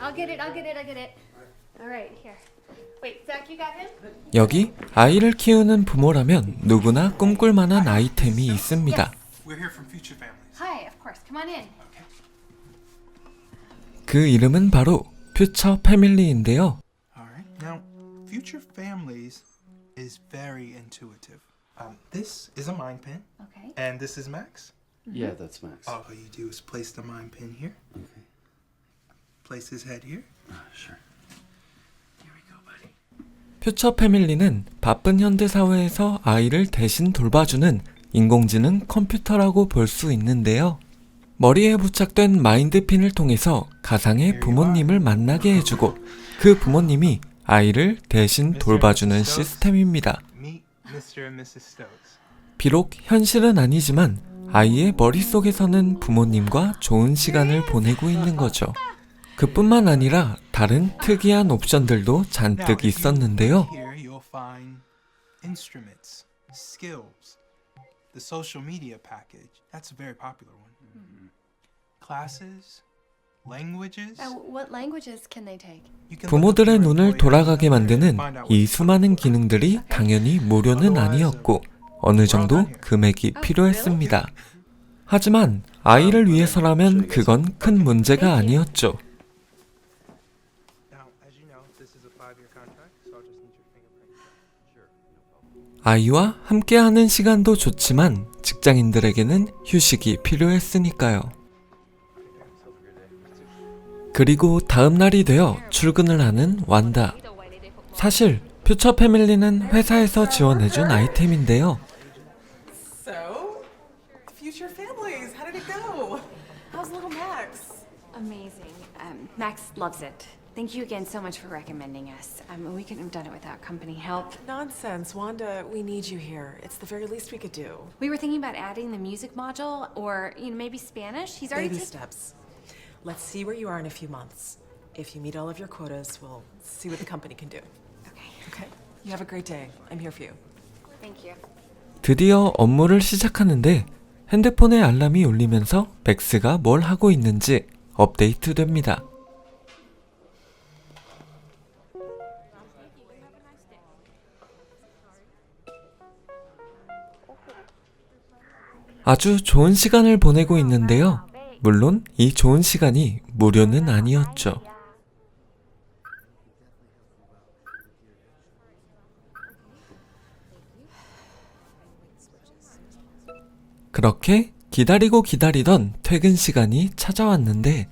I'll get it. I'll get it. I'll get it. All right, here. Wait, Zach, you got him? 여기 아이를 키우는 부모라면 누구나 꿈꿀 만한 아이템이 있습니다. We're here from Future Families. Hi, of course. Come on in. Okay. 그 이름은 바로 퓨처 패밀리인데요. All right. Now, Future Families is very intuitive. Um, this is a mind pin, Okay. and this is Max. Yeah, that's Max. All you do is place the mind pin here, Okay. Place his head here. Uh, sure. Here we go, buddy. 퓨처 패밀리는 바쁜 현대 사회에서 아이를 대신 돌봐주는 인공지능 컴퓨터라고 볼 수 있는데요. 머리에 부착된 마인드핀을 통해서 가상의 부모님을 만나게 해주고 그 부모님이 아이를 대신 돌봐주는 시스템입니다. Meet Mr. and Mrs. Stokes. 비록 현실은 아니지만 아이의 머릿속에서는 부모님과 좋은 시간을 보내고 있는 거죠. 그뿐만 아니라 다른 특이한 옵션들도 잔뜩 있었는데요. look Here you'll find instruments, skills, the social media package. That's a very popular one. Classes, languages. Uh, what languages can they take? You can look up 부모들의 눈을 돌아가게 만드는 이 수많은. 기능들이 당연히 무료는 아니었고 어느 정도 금액이 필요했습니다. 하지만 아이를 위해서라면 그건 큰 문제가 아니었죠. Now, as you know, this is a five-year contract, so I'll just need your fingerprint. 아이와 함께하는 시간도 좋지만 직장인들에게는 휴식이 필요했으니까요. 그리고 다음 날이 되어 출근을 하는 완다. 사실 퓨처 패밀리는 회사에서 지원해준 아이템인데요. So, future families, how did it go? How's little Max? Amazing. Um, Max loves it. Thank you again so much for recommending us. Um, we couldn't have done it without company help. Nonsense, Wanda. We need you here. It's the very least we could do. We were thinking about adding the music module or, you know, maybe Spanish. He's already Baby taken- steps. Let's see where you are in a few months. If you meet all of your quotas, we'll see what the company can do. Okay. Okay? You have a great day. I'm here for you. Thank you. 드디어 업무를 시작하는데 핸드폰에 알람이 울리면서 맥스가 뭘 하고 있는지 업데이트됩니다. 아주 좋은 시간을 보내고 있는데요. 물론 이 좋은 시간이 무료는 아니었죠. 그렇게 기다리고 기다리던 퇴근 시간이 찾아왔는데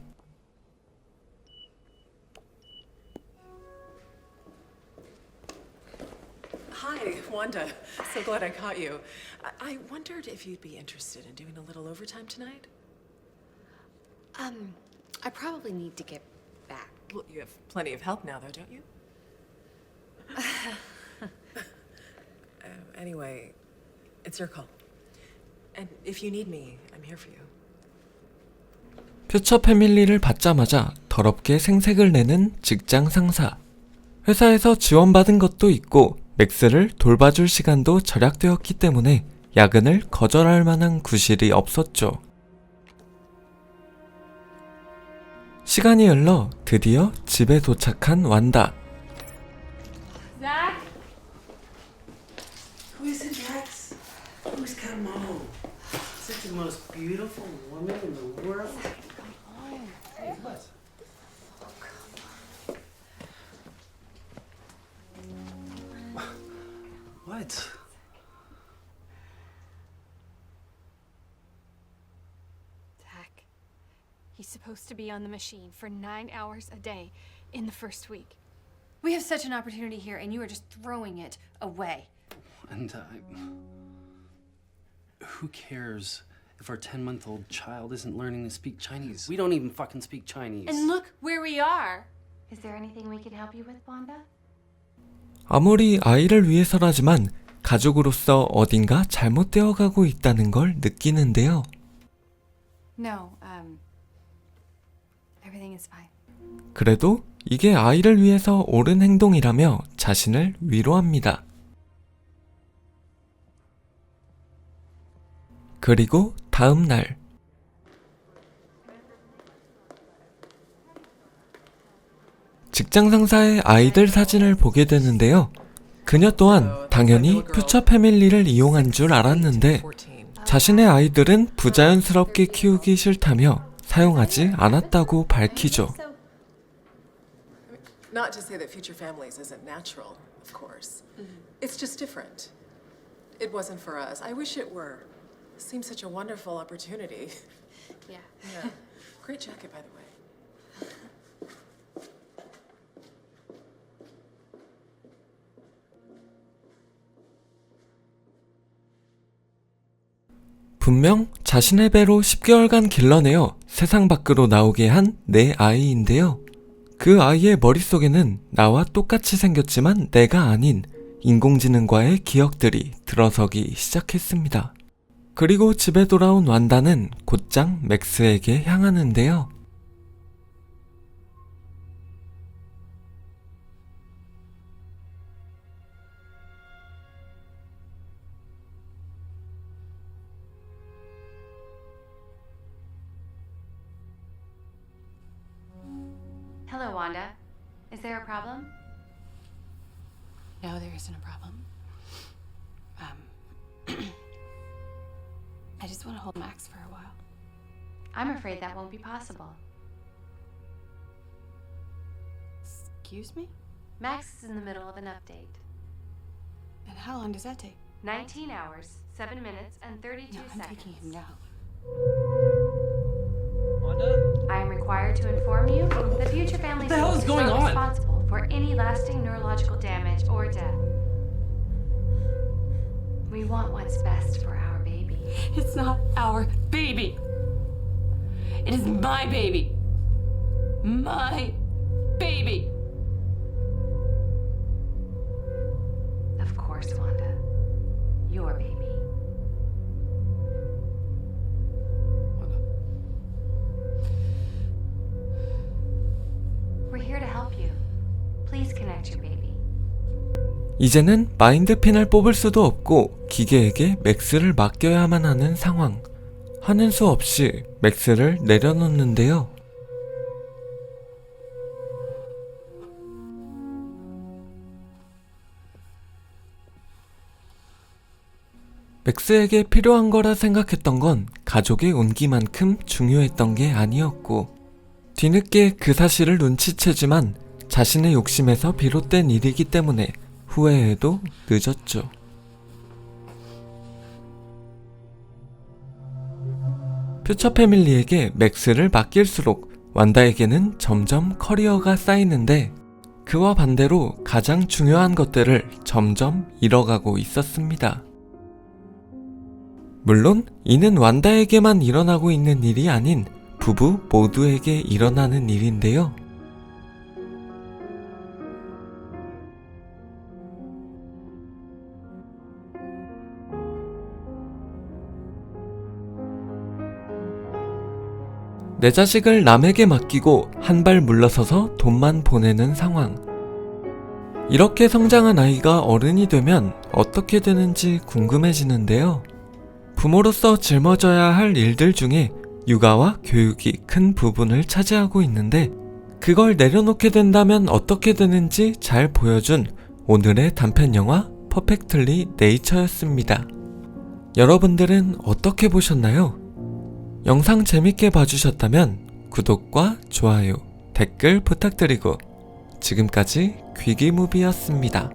glad I caught you. I, I wondered if you'd be interested in doing a little overtime tonight. Um, I probably need to get back. Well, you have plenty of help now, though, don't you? uh, anyway, it's your call. And if you need me, I'm here for you. 퓨처 패밀리를 받자마자 더럽게 생색을 내는 직장 상사. 회사에서 지원받은 것도 있고 맥스를 돌봐줄 시간도 절약되었기 때문에 야근을 거절할 만한 구실이 없었죠. 시간이 흘러 드디어 집에 도착한 완다. What? Zach. He's supposed to be on the machine for nine hours a day in the first week. We have such an opportunity here, and you are just throwing it away. And uh, who cares if our 10 month old child isn't learning to speak Chinese? We don't even fucking speak Chinese. And look where we are. Is there anything we can help you with, Wanda? 아무리 아이를 위해서라지만 가족으로서 어딘가 잘못되어 가고 있다는 걸 느끼는데요. No, um, everything is fine. 그래도 이게 아이를 위해서 옳은 행동이라며 자신을 위로합니다. 그리고 다음 날 직장 상사의 아이들 사진을 보게 되는데요. 그녀 또한 당연히 퓨처 패밀리를 이용한 줄 알았는데 자신의 아이들은 부자연스럽게 키우기 싫다며 사용하지 않았다고 밝히죠. Not to say that future families isn't natural, of course. It's just different. It wasn't for us. I wish it were. Seems such a wonderful opportunity. Yeah. Yeah. Great jacket, by the way. 분명 자신의 배로 10개월간 길러내어 세상 밖으로 나오게 한 내 아이인데요. 그 아이의 머릿속에는 나와 똑같이 생겼지만 내가 아닌 인공지능과의 기억들이 들어서기 시작했습니다. 그리고 집에 돌아온 완다는 곧장 맥스에게 향하는데요. Wanda. Is there a problem? No, there isn't a problem. Um, I just want to hold Max for a while. I'm afraid that won't be possible. Excuse me? Max is in the middle of an update. And how long does that take? 19 hours, 7 minutes, and 32 No, I'm seconds. taking him now. I am required to inform you oh. that Future Family the hell is is going not on? responsible for any lasting neurological damage or death. We want what's best for our baby. It's not our baby. It is my baby. My baby. Of course, Wanda. Your baby. 이제는 마인드핀을 뽑을 수도 없고 기계에게 맥스를 맡겨야만 하는 상황. 하는 수 없이 맥스를 내려놓는데요. 맥스에게 필요한 거라 생각했던 건 가족의 온기만큼 중요했던 게 아니었고, 뒤늦게 그 사실을 눈치채지만 자신의 욕심에서 비롯된 일이기 때문에 후회해도 늦었죠. 퓨처 패밀리에게 맥스를 맡길수록 완다에게는 점점 커리어가 쌓이는데 그와 반대로 가장 중요한 것들을 점점 잃어가고 있었습니다. 물론 이는 완다에게만 일어나고 있는 일이 아닌 부부 모두에게 일어나는 일인데요. 내 자식을 남에게 맡기고 한 발 물러서서 돈만 보내는 상황. 이렇게 성장한 아이가 어른이 되면 어떻게 되는지 궁금해지는데요. 부모로서 짊어져야 할 일들 중에 육아와 교육이 큰 부분을 차지하고 있는데 그걸 내려놓게 된다면 어떻게 되는지 잘 보여준 오늘의 단편 영화 퍼펙틀리 네이처였습니다. 여러분들은 어떻게 보셨나요? 영상 재밌게 봐주셨다면 구독과 좋아요, 댓글 부탁드리고 지금까지 귀기무비였습니다.